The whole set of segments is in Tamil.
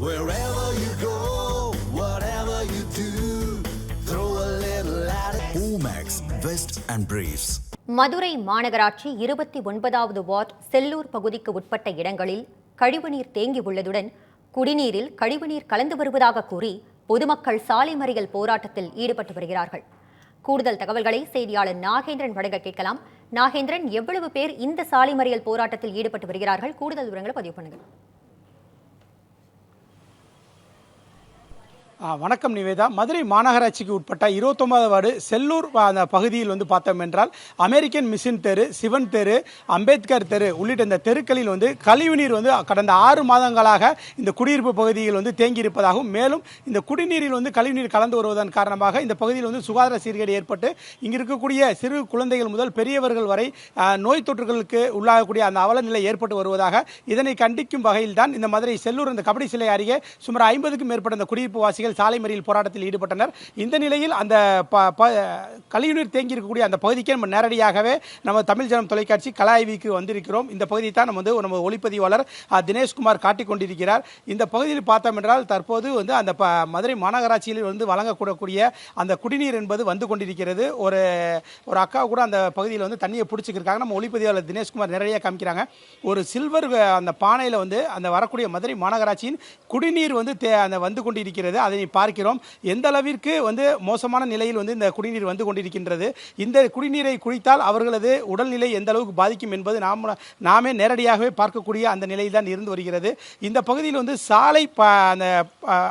Wherever you go, whatever you do, throw a little at it. Omax, Vest and Briefs. Madurai மாநகராட்சி இருபத்தி ஒன்பதாவது வார்டு செல்லூர் பகுதிக்கு உட்பட்ட இடங்களில் கழிவுநீர் தேங்கி உள்ளதுடன் குடிநீரில் கழிவுநீர் கலந்து வருவதாக கூறி பொதுமக்கள் சாலை மறியல் போராட்டத்தில் ஈடுபட்டு வருகிறார்கள் கூடுதல் தகவல்களை செய்தியாளர் நாகேந்திரன் வழங்க கேட்கலாம் நாகேந்திரன் எவ்வளவு பேர் இந்த சாலை மறியல் போராட்டத்தில் ஈடுபட்டு வருகிறார்கள் கூடுதல் விவரங்களை பதிவு பண்ணுங்க வணக்கம் நிவேதா. மதுரை மாநகராட்சிக்கு உட்பட்ட இருபத்தொன்பது வார்டு செல்லூர் அந்த பகுதியில் வந்து பார்த்தோம் என்றால் அமெரிக்கன் மிஷின் தெரு சிவன் தெரு அம்பேத்கர் தெரு உள்ளிட்ட இந்த தெருக்களில் வந்து கழிவுநீர் வந்து கடந்த ஆறு மாதங்களாக இந்த குடியிருப்பு பகுதியில் வந்து தேங்கியிருப்பதாகவும் மேலும் இந்த குடிநீரில் வந்து கழிவுநீர் கலந்து வருவதன் காரணமாக இந்த பகுதியில் வந்து சுகாதார சீர்கேடு ஏற்பட்டு இங்கு இருக்கக்கூடிய சிறு குழந்தைகள் முதல் பெரியவர்கள் வரை நோய் தொற்றுகளுக்கு உள்ளாகக்கூடிய அந்த அவல நிலை ஏற்பட்டு வருவதாக இதனை கண்டிக்கும் வகையில் தான் இந்த மதுரை செல்லூர் இந்த கபடி சிலை அருகே சுமார் ஐம்பதுக்கும் மேற்பட்ட இந்த குடியிருப்பு வாசிகள் சாலை மறியல் போராட்டத்தில் ஈடுபட்டனர். இந்த நிலையில் அந்த ப- ப- கழிவுநீர் தேங்கி இருக்கக்கூடிய அந்த பகுதிக்கு நம்ம நேரடியாகவே நம்ம தமிழ் ஜனம் தொலைக்காட்சி கலாய்விக்கு வந்திருக்கிறோம். இந்த பகுதியை தான் நம்ம வந்து நம்ம ஒளிப்பதிவாளர் தினேஷ்குமார் காட்டிக் கொண்டிருக்கிறார். இந்த பகுதியில் பார்த்தோம் என்றால் தற்போது வந்து அந்த மதுரை மாநகராட்சியில் வந்து வழங்கக்கூடக்கூடிய அந்த குடிநீர் என்பது வந்து கொண்டிருக்கிறது. ஒரு ஒரு அக்கா கூட அந்த பகுதியில் வந்து தண்ணியை பிடிச்சிக்கிருக்காங்க. நம்ம ஒளிப்பதிவாளர் தினேஷ்குமார் நிறைய காமிக்கிறாங்க. ஒரு சில்வர் அந்த பானையில் வந்து அந்த வரக்கூடிய மதுரை மாநகராட்சியின் குடிநீர் வந்து தே- அந்த வந்து கொண்டிருக்கிறது. அதை பார்க்கிறோம். எந்த அளவிற்கு வந்து மோசமான நிலையில் வந்து இந்த குடிநீர் வந்து கொண்டிருக்கின்றது? இந்த குடிநீரை குடித்தால் அவர்களது உடல்நிலை எந்த அளவுக்கு பாதிக்கும் என்பது நாம் நாமே நேரடியாகவே பார்க்கக்கூடிய அந்த நிலையில் தான் இருந்து வருகிறது. இந்த பகுதியில் வந்து சாலை ப அந்த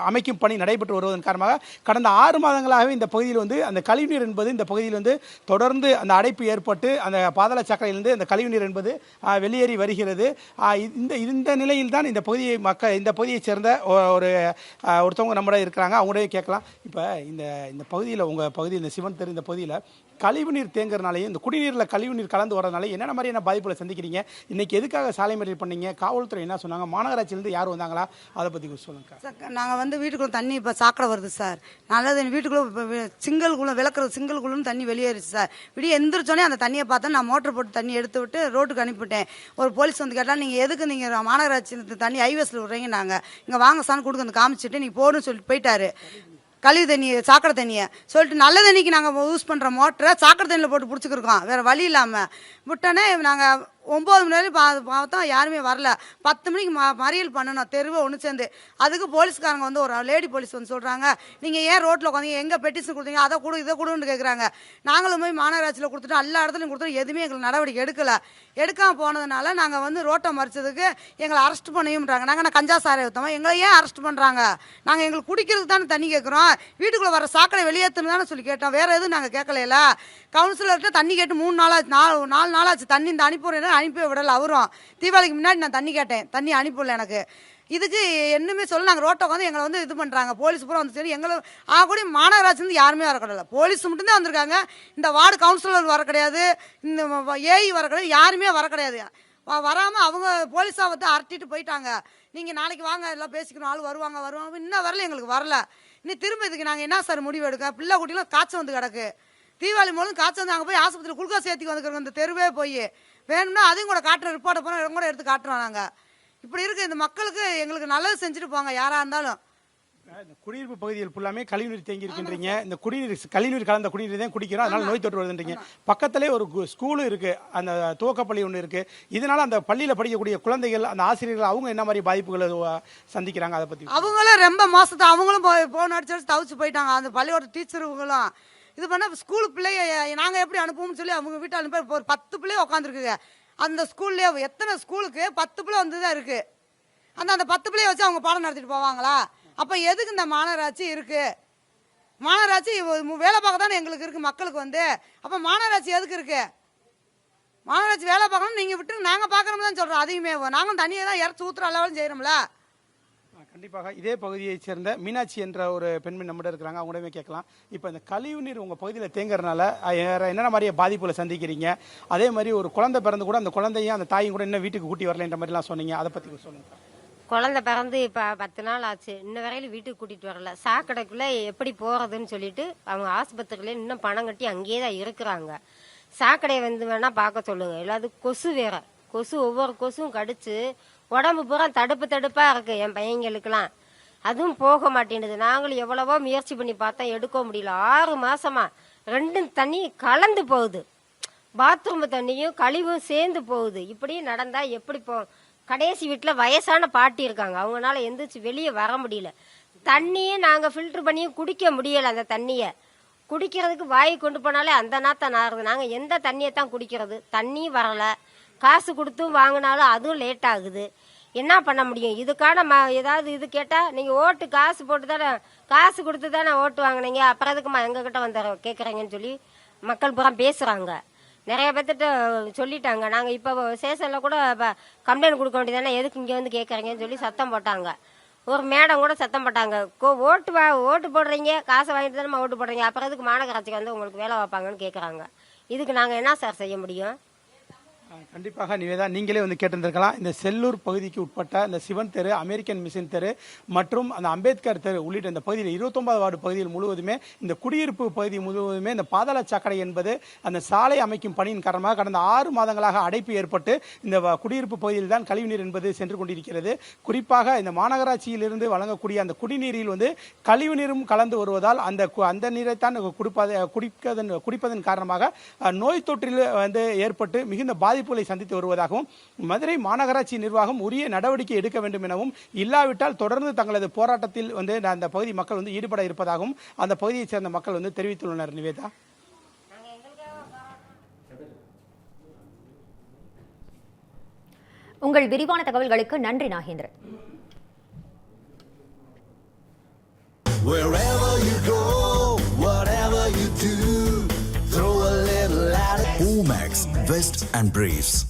அமைக்கும் பணி நடைபெற்று வருவதன் காரணமாக கடந்த ஆறு மாதங்களாகவே இந்த பகுதியில் வந்து அந்த கழிவுநீர் என்பது இந்த பகுதியில் வந்து தொடர்ந்து அந்த அடைப்பு ஏற்பட்டு அந்த பாதாள சாக்கடையிலிருந்து அந்த கழிவுநீர் என்பது வெளியேறி வருகிறது. இந்த இந்த நிலையில் தான் இந்த பகுதியை மக்கள் இந்த பகுதியைச் சேர்ந்த ஒரு ஒருத்தவங்க நம்மளே இருக்கிறாங்க. அவங்களே கேட்கலாம். இப்போ இந்த இந்த பகுதியில் உங்கள் பகுதி இந்த சிவன் தெரு இந்த பகுதியில் கழிவு நீர் தேங்குறதுனாலையும் இந்த குடிநீரில் கழிவுநீர் கலந்து வரதுனால என்னென்ன மாதிரியான பாதிப்புகளை சந்திக்கிறீங்க? இன்னைக்கு எதுக்காக சாலை மறியல் பண்ணீங்க? காவல்துறை என்ன சொன்னாங்க? மாநகராட்சியிலேருந்து யார் வந்தாங்களா? அதை பற்றி சொல்லுங்க சார். நாங்கள் வந்து வீட்டுக்குள்ளே தண்ணி இப்போ சாக்கடை வருது சார். நல்லது வீட்டுக்குள்ளே இப்போ வி- சிங்கிள்குள்ள விளக்குறது தண்ணி வெளியேறிச்சு சார். விடிய எந்திரிச்சோன்னே அந்த தண்ணியை பார்த்தா நான் மோட்டர் போட்டு தண்ணி எடுத்து விட்டு ரோட்டுக்கு அனுப்பிவிட்டேன். ஒரு போலீஸ் வந்து கேட்டால் நீங்கள் எதுக்கு நீங்கள் மாநகராட்சி தண்ணி ஹைவேஸில் விட்றீங்க நாங்கள் இங்கே வாங்க சார் கொடுக்க வந்து காமிச்சிட்டு நீங்கள் போடுன்னு சொல்லிட்டு போயிட்டாரு. கழிவு தண்ணியை சாக்கடை தண்ணியை. சொல்லிட்டு நல்ல தண்ணிக்கு நாங்கள் யூஸ் பண்ணுற மோட்டரை சாக்கடை தண்ணியில் போட்டு பிடிச்சிக்கிருக்கோம். வேறு வழி இல்லாமல் விட்டோன்னே நாங்கள் ஒம்பது மணி வரையும் பா பார்த்தோம் யாருமே வரல. பத்து மணிக்கு ம மறியல் பண்ணணும். தெருவை ஒன்று சேர்ந்து. அதுக்கு போலீஸ்காரங்க வந்து ஒரு லேடி போலீஸ் வந்து சொல்கிறாங்க நீங்கள் ஏன் ரோட்டில் உட்காந்தீங்க எங்கே பெட்டிஷன் கொடுத்தீங்க? அதை கொடு இதை கொடுன்னு கேட்குறாங்க நாங்களும் போய் மாநகராட்சியில் கொடுத்துட்டு எல்லா இடத்துலையும் கொடுத்துட்டு எதுவுமே எங்களுக்கு நடவடிக்கை எடுக்கலை. எடுக்காமல் போனதுனால நாங்கள் வந்து ரோட்டை மறிச்சதுக்கு எங்களை அரெஸ்ட் பண்ணியும்ன்றாங்க. நாங்கள் நான் கஞ்சா சாரை ஊற்றோம் எங்களை ஏன் அரெஸ்ட் பண்ணுறாங்க நாங்கள் எங்களுக்கு குடிக்கிறதுக்கு தானே தண்ணி கேட்குறோம் வீட்டுக்குள்ளே வர சாக்கடை வெளியேற்றணும் தானே சொல்லி கேட்டோம். வேறு எதுவும் நாங்கள் கேட்கலையில கவுன்சிலர்கிட்ட தண்ணி கேட்டு மூணு நாளாச்சு நாலு நாலு நாளாச்சு. தண்ணி இந்த அனுப்பிடுறேன் அனுப்பி விடலை அவரும். தீபாவளிக்கு முன்னாடி நான் தண்ணி கேட்டேன். தண்ணி அனுப்பிவிடல எனக்கு. இதுக்கு என்னமே சொல்ல நாங்கள் ரோட்டை வந்து எங்களை வந்து இது பண்ணுறாங்க போலீஸ் பூரா வந்து சரி எங்களை ஆ கூட மாநகராட்சிலேருந்து யாருமே வர கிடையாது. போலீஸ் மட்டும்தான் வந்திருக்காங்க. இந்த வார்டு கவுன்சிலர் வர கிடையாது. இந்த ஏஇ வர கிடையாது. யாருமே வர கிடையாது. வ- அவங்க போலீஸாக வந்து அரட்டிட்டு போயிட்டாங்க. நீங்கள் நாளைக்கு வாங்க எல்லாம் பேசிக்கணும். ஆள் வருவாங்க வருவாங்க. இன்னும் வரல எங்களுக்கு வரல. இன்னும் திரும்ப இதுக்கு நாங்கள் என்ன சார் முடிவு எடுக்க? பிள்ளை குட்டிலாம் காய்ச்சல் வந்து கிடக்கு. தீபாவளி மூலம் காய்ச்சல் வந்து அங்கே போய் ஆஸ்பத்திரி குளுக்கோஸ் ஏற்றி வந்துக்கிறோம் இந்த தெருவே போய். வேணும்னா அதையும் கூட காட்டுற ரிப்போர்ட்டை போனால் கூட எடுத்து காட்டுறோம் நாங்கள் இப்படி இருக்கு இந்த மக்களுக்கு எங்களுக்கு நல்லது செஞ்சுட்டு போங்க யாராக இருந்தாலும் இந்த குடியிருப்பு பகுதியில் ஃபுல்லாமே கழிவுநீர் தேங்கி இருக்கின்றீங்க. இந்த குடிநீர் கழிவுநீர் கலந்த குடிநீர் தான் குடிக்கிறோம். அதனால நோய் தொற்று வருதுன்றீங்க. பக்கத்திலே ஒரு கு- ஸ்கூலு இருக்கு. அந்த துவக்கப்பள்ளி ஒன்று இருக்கு. இதனால அந்த பள்ளியில் படிக்கக்கூடிய குழந்தைகள் அந்த ஆசிரியர்கள் அவங்க என்ன மாதிரி பாதிப்புகளை சந்திக்கிறாங்க அதை பத்தி? அவங்களும் ரொம்ப மோசத்தை அவங்களும் போன் அடிச்சு தவிச்சு போயிட்டாங்க. அந்த பள்ளியோட டீச்சருங்களும் இது பண்ண ஸ்கூல் பிள்ளைய நாங்கள் எப்படி அனுப்புவோம்னு சொல்லி அவங்க வீட்டை அனுப்ப இப்போ ஒரு பத்து பிள்ளைய உட்காந்துருக்குங்க அந்த ஸ்கூல்லேயே எத்தனை ஸ்கூலுக்கு பத்து பிள்ளை வந்து தான் இருக்குது அந்த அந்த பத்து பிள்ளைய வச்சு அவங்க பாடம் நடத்திட்டு போவாங்களா? அப்போ எதுக்கு இந்த மாநகராட்சி இருக்குது மாநகராட்சி வேலை பார்க்க தானே எங்களுக்கு இருக்குது மக்களுக்கு வந்து. அப்போ மாநகராட்சி எதுக்கு இருக்குது மாநகராட்சி வேலை பார்க்கணும் நீங்கள் விட்டு நாங்கள் பார்க்கணும் தான் சொல்கிறோம் அதையுமே நாங்களும் தண்ணியை தான் இறச்சி ஊற்றுற அளவில் செய்கிறோம்ல கண்டிப்பாக இதே பகுதியைச் சேர்ந்த மீனாட்சி என்ற ஒரு பெண்மணி நம்மகிட்ட இருக்கிறாங்க. அவங்களுமே கேட்கலாம். இப்போ இந்த கழிவு நீர் உங்கள் பகுதியில் தேங்குறதுனால என்னென்ன மாதிரியே பாதிப்புகளை சந்திக்கிறீங்க? அதே மாதிரி ஒரு குழந்தை பிறந்து கூட அந்த குழந்தையும் அந்த தாயும் கூட இன்னும் வீட்டுக்கு கூட்டி வரலன்ற மாதிரிலாம் சொன்னீங்க. அதை பற்றி சொல்லுங்கள் குழந்தை பிறந்து இப்போ பத்து நாள் ஆச்சு. இன்ன வரையிலும் வீட்டுக்கு கூட்டிகிட்டு வரல. சாக்கடைக்குள்ளே எப்படி போகிறதுன்னு சொல்லிட்டு அவங்க ஆஸ்பத்திரியில இன்னும் பணம் கட்டி அங்கேயே தான் இருக்கிறாங்க. சாக்கடையை வந்து வேணால் பார்க்க சொல்லுங்கள் இல்லாது கொசு வேற. கொசு ஒவ்வொரு கொசும் கடிச்சு உடம்பு பூரா தடுப்பு தடுப்பாக இருக்கு. என் பையங்களுக்கெல்லாம். அதுவும் போக மாட்டேன்னுது. நாங்களும் எவ்வளவோ முயற்சி பண்ணி பார்த்தா எடுக்க முடியல. ஆறு மாசமா ரெண்டும் தண்ணி கலந்து போகுது. பாத்ரூம் தண்ணியும் கழிவும் சேர்ந்து போகுது. இப்படி நடந்தா எப்படி போ கடைசி வீட்டில் வயசான பாட்டி இருக்காங்க. அவங்களால எந்திரிச்சு வெளியே வர முடியல. தண்ணியே நாங்கள் ஃபில்டர் பண்ணியும் குடிக்க முடியல அந்த தண்ணியை. குடிக்கிறதுக்கு வாய் கொண்டு போனாலே அந்த நாத்த ஆறுது நாங்கள் எந்த தண்ணியை தான் குடிக்கிறது? தண்ணி வரலை. காசு கொடுத்தும் வாங்கினாலும் அதுவும் லேட் ஆகுது. என்ன பண்ண முடியும்? இதுக்கான ம ஏதாவது இது கேட்டால் நீங்கள் ஓட்டு காசு போட்டு தானே காசு கொடுத்து தானே ஓட்டு வாங்கினீங்க. அப்புறம் அதுக்குமா எங்ககிட்ட வந்து கேட்குறீங்கன்னு சொல்லி மக்கள் பூரா பேசுகிறாங்க நிறைய பேர்த்திட்ட சொல்லிட்டாங்க. நாங்கள் இப்போ சேஷனில் கூட கம்ப்ளைண்ட் கொடுக்க வேண்டியதானே எதுக்கு இங்கே வந்து கேட்குறீங்கன்னு சொல்லி சத்தம் போட்டாங்க. ஒரு மேடம் கூட சத்தம் போட்டாங்க. கோ ஓட்டு வா ஓட்டு போடுறீங்க. காசை வாங்கிட்டு தானே ஓட்டு போடுறீங்க. அப்புறம் அதுக்கு மாநகராட்சிக்கு வந்து உங்களுக்கு வேலை வைப்பாங்கன்னு கேட்குறாங்க இதுக்கு நாங்கள் என்ன சார் செய்ய முடியும்? கண்டிப்பாக நிவேதா நீங்களே வந்து கேட்டிருந்திருக்கலாம். இந்த செல்லூர் பகுதிக்கு உட்பட்ட இந்த சிவன் தெரு அமெரிக்கன் மிஷின் தெரு மற்றும் அந்த அம்பேத்கர் தெரு உள்ளிட்ட இந்த பகுதியில் இருபத்தொன்பது வார்டு பகுதியில் முழுவதுமே இந்த குடியிருப்பு பகுதி முழுவதுமே இந்த பாதாள சாக்கடை என்பது அந்த சாலை அமைக்கும் பணியின் காரணமாக கடந்த ஆறு மாதங்களாக அடைப்பு ஏற்பட்டு இந்த குடியிருப்பு பகுதியில் தான் கழிவுநீர் என்பது சென்று கொண்டிருக்கிறது. குறிப்பாக இந்த மாநகராட்சியிலிருந்து வழங்கக்கூடிய அந்த குடிநீரில் வந்து கழிவுநீரும் கலந்து வருவதால் அந்த கு- அந்த நீரைத்தான் குடிப்பது குடிப்பதன் குடிப்பதன் காரணமாக நோய் தொற்றில் வந்து ஏற்பட்டு மிகுந்த பாதிப்புகளை சந்தித்து வருவதாகவும் மதுரை மாநகராட்சி நிர்வாகம் உரிய நடவடிக்கை எடுக்க வேண்டும் எனவும் இல்லாவிட்டால் தொடர்ந்து தங்களது போராட்டத்தில் வந்து அந்த பகுதி மக்கள் வந்து ஈடுபட இருப்பதாகவும் அந்த பகுதியைச் சேர்ந்த மக்கள் வந்து தெரிவித்துள்ளனர். நிவேதா? உங்கள் விரிவான தகவல்களுக்கு நன்றி நாகேந்திரன். Best and Briefs.